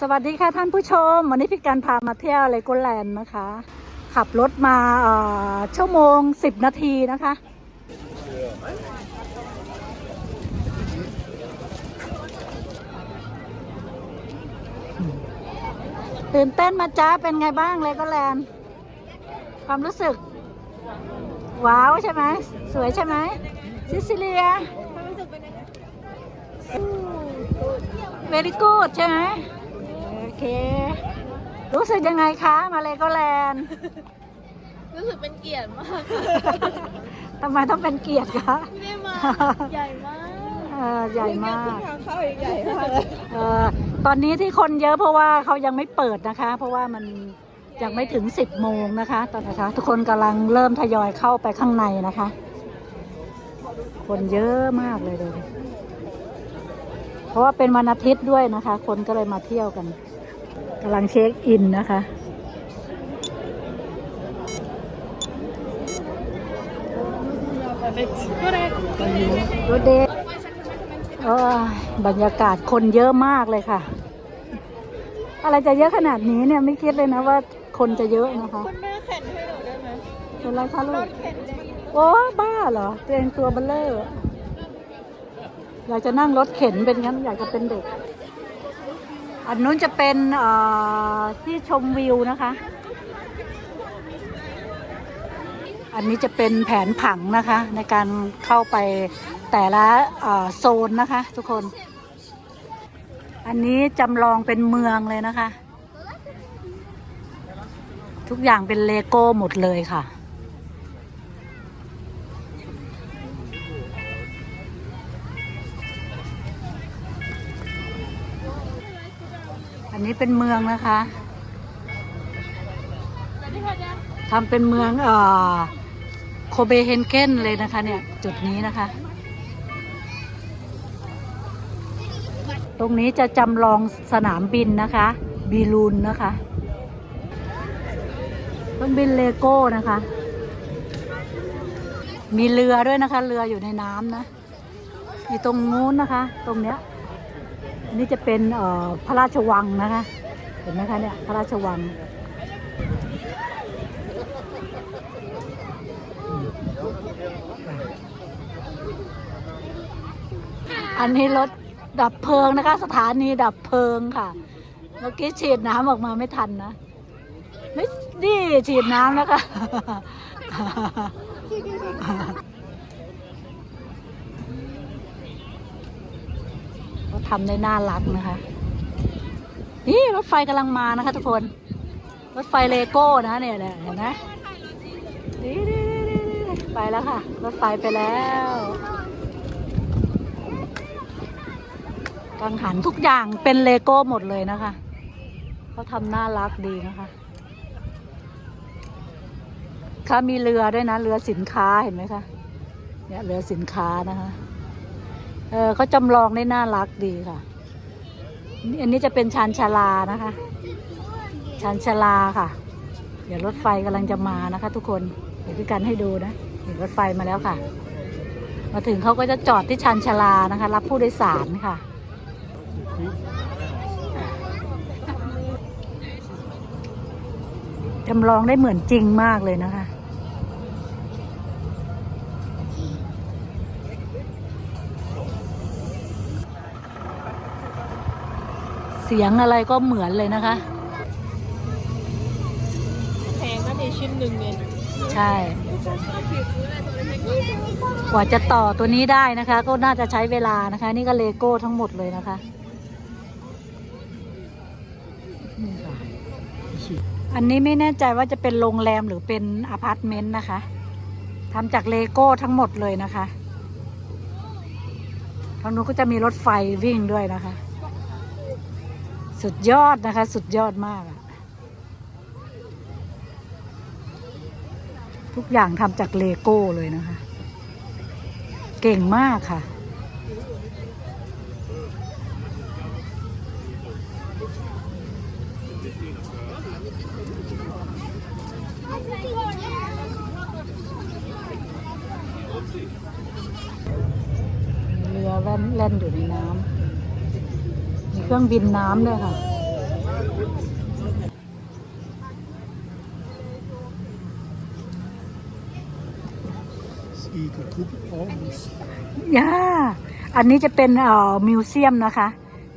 สวัสดีค่ะท่านผู้ชม วันนี้พี่การพามาเที่ยวเลโกแลนด์นะคะ ขับรถมาเอ่อชั่วโมง10นาทีนะคะ ตื่นเต้นมาจ้าเป็นไงบ้างเลโกแลนด์ความรู้สึก ว้าวใช่ไหม สวยใช่ไหมซิซิเลียเวลิกูดใช่ไหมโอ เค รู้สึกยังไงคะ มาเลโกแลนด์รู้สึกเป็นเกียรติมากทำไมต้องเป็นเกียรติคะไม่ได้มาใหญ่มากเออใหญ่มากทางเข้าใหญ่มากเลยเออตอนนี้ที่คนเยอะเพราะว่าเขายังไม่เปิดนะคะ เพราะว่ามันยังไม่ถึง10โมงนะคะ ตอนนะคะ ทุกคนกำลังเริ่มทยอยเข้าไปข้างในนะคะ คนเยอะมากเลยเลยเพราะว่าเป็นวันอาทิตย์ด้วยนะคะ คนก็เลยมาเที่ยวกัน กำลังเช็คอินนะคะ รถเดย์โอ้ยบรรยากาศคนเยอะมากเลยค่ะ อะไรจะเยอะขนาดนี้เนี่ยไม่คิดเลยนะว่าคนจะเยอะนะคะคุณแม่แข่งให้หนูได้ไหมเป็นไรคะลูรกถเข็นเลยโอ้บ้าเหรอตัวเองตัวเบลเลอร์อยากจะนั่งรถเข็นเป็นงั้นอยากจะเป็นเด็ก อันนู้นจะเป็นที่ชมวิวนะคะ อันนี้จะเป็นแผนผังนะคะ ในการเข้าไปแต่ละโซนนะคะ ทุกคน อันนี้จำลองเป็นเมืองเลยนะคะ ทุกอย่างเป็นเลโก้หมดเลยค่ะ นนี้เป็นเมืองนะคะทำเป็นเมืองเอ่อโคเบเฮนเกนเลยนะคะเนี่ยจุดนี้นะคะ ตรงนี้จะจำลองสนามบินนะคะบีลูนนะคะเครื่องบินเลโก้นะคะ มีเรือด้วยนะคะ เรืออยู่ในน้ำนะอยู่ตรงนู้นนะคะ ตรงเนี้ย อันนี้จะเป็นพระราชวังนะคะ เห็นไหมคะเนี่ยพระราชวัง อันนี้รถดับเพลิงนะคะ สถานีดับเพลิงค่ะ เมื่อกี้ฉีดน้ำออกมาไม่ทันนะไม่นี่ฉีดน้ำแล้วค่ะ เขา ทำได้น่ารักนะคะ นี่รถไฟกำลังมานะคะทุกคน รถไฟเลโก้นะเนี่ยเห็นไหมนี่นี่นี่ไปแล้วค่ะ รถไฟไปแล้วกังหันทุกอย่างเป็นเลโก้หมดเลยนะคะ เขาทำน่ารักดีนะคะค่ะมีเรือด้วยนะ เรือสินค้าเห็นไหมคะเนี่ยเรือสินค้านะคะ เออเขาจำลองได้น่ารักดีค่ะ อันนี้จะเป็นชานชาลานะคะ ชานชาลาค่ะ เดี๋ยวรถไฟกำลังจะมานะคะ ทุกคน เดี๋ยวพี่กันให้ดูนะเห็นรถไฟมาแล้วค่ะ มาถึงเขาก็จะจอดที่ชานชาลานะคะ รับผู้โดยสารค่ะจำลองได้เหมือนจริงมากเลยนะคะ เสียงอะไรก็เหมือนเลยนะคะ แพงก็มีชิ้นหนึ่งเลยใช่ กว่าจะต่อตัวนี้ได้นะคะ ก็น่าจะใช้เวลานะคะ นี่ก็เลโก้ทั้งหมดเลยนะคะนี่ค่ะอันนี้ไม่แน่ใจว่าจะเป็นโรงแรมหรือเป็นอพาร์ตเมนต์นะคะทำจากเลโก้ทั้งหมดเลยนะคะทางนู้นก็จะมีรถไฟวิ่งด้วยนะคะ สุดยอดนะคะ สุดยอดมากอะทุกอย่างทำจากเลโก้เลยนะคะ เก่งมากค่ะ เรือแล่นแล่นอยู่ในน้ำ ครื่องบินน้ำเลยค่ะ ย่า อันนี้จะเป็นเอ่อมิวเซียมนะคะ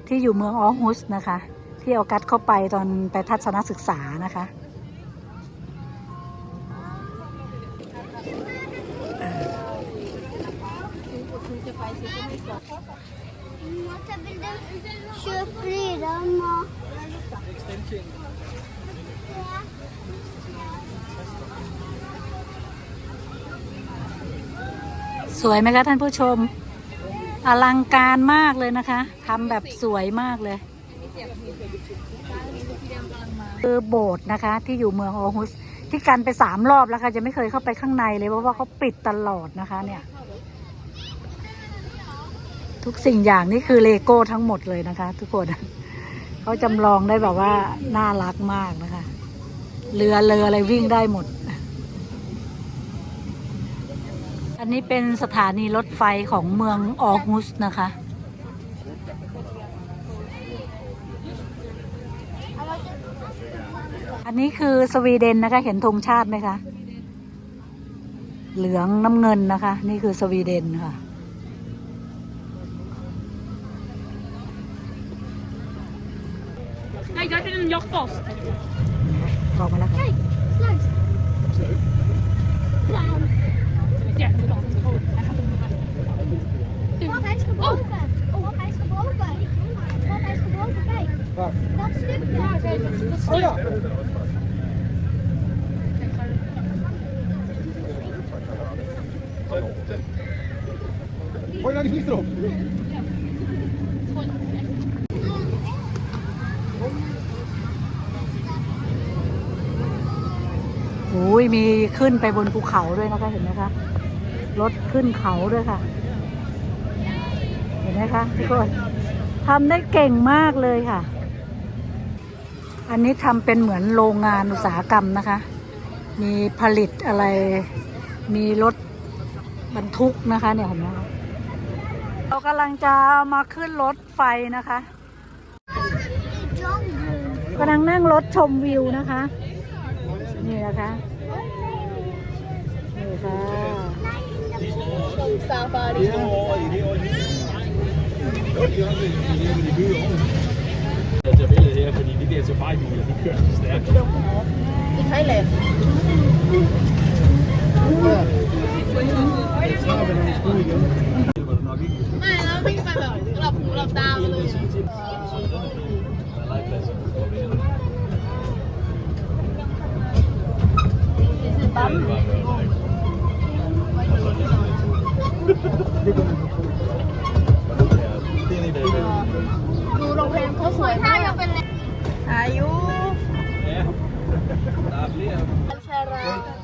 ที่อยู่เมืองออฮุสนะคะ ที่เอากัดเข้าไปตอนไปทัศนศึกษานะคะ สวยไหมคะท่านผู้ชม อลังการมากเลยนะคะทำแบบสวยมากเลย คือโบสถ์นะคะ ที่อยู่เมืองออฮุส ที่กันไปสามรอบแล้วค่ะจะไม่เคยเข้าไปข้างในเลยเพราะว่าเขาปิดตลอดนะคะเนี่ย ทุกสิ่งอย่างนี่คือเลโก้ทั้งหมดเลยนะคะ ทุกคนเขาจำลองได้แบบว่าน่ารักมากนะคะ เรือเรืออะไรวิ่งได้หมด อันนี้เป็นสถานีรถไฟของเมืองออกุสนะคะอันนี้คือสวีเดนนะคะ เห็นธงชาติไหมคะ เหลืองน้ำเงินนะคะ นี่คือสวีเดนค่ะ Kijk, daar in een jacht vast. Kom maar lekker. Kijk, sluit. Dat is leuk. Ja, dat is gewoon. Wat, hij is gebogen. Oh. hij is gebogen. Wat, hij is gebogen, kijk. Waar? Dat stukje. Ja, dat stukje. Oh ja. Gooi naar die vlieg erop. Ja. ยมีขึ้นไปบนภูเขาด้วยนะคะเห็นไหมคะรถขึ้นเขาด้วยค่ะ เห็นไหมคะทุกคนทำได้เก่งมากเลยค่ะ อันนี้ทำเป็นเหมือนโรงงานอุตสาหกรรมนะคะ มีผลิตอะไร มีรถบรรทุกนะคะเนี่ยเห็นไหมคะเรากำลังจะมาขึ้นรถไฟนะคะ กำลังนั่งรถชมวิวนะคะ นี่นะคะ 沙发呢？有啲可以，啲可以。有啲可以，啲可以。就俾你啊，佢哋呢啲就快啲，有啲強，成日。你睇嚟。唔係，我邊份落落。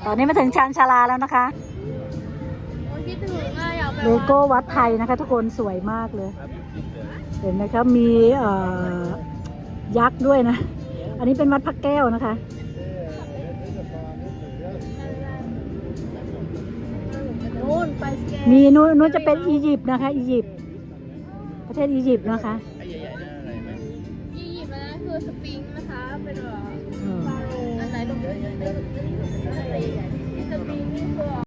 อนนี้มาถึงชานชาลาแล้วนะคะโอ้ยคิดถึงอะอยากไปเลโก้วัดไทยนะคะ ทุกคนสวยมากเลย เห็นไหมครับมีเอ่อยักษ์ด้วยนะ อันนี้เป็นวัดพระแก้วนะคะ นู่นไปสแกนมีนู้นนู้นจะเป็นอียิปต์นะคะ อียิปต์ประเทศอียิปต์นะคะอียิปต์นะคือสฟิงค์นะคะเป็น 这个词语，是觉得可以啊。你，你，你，你。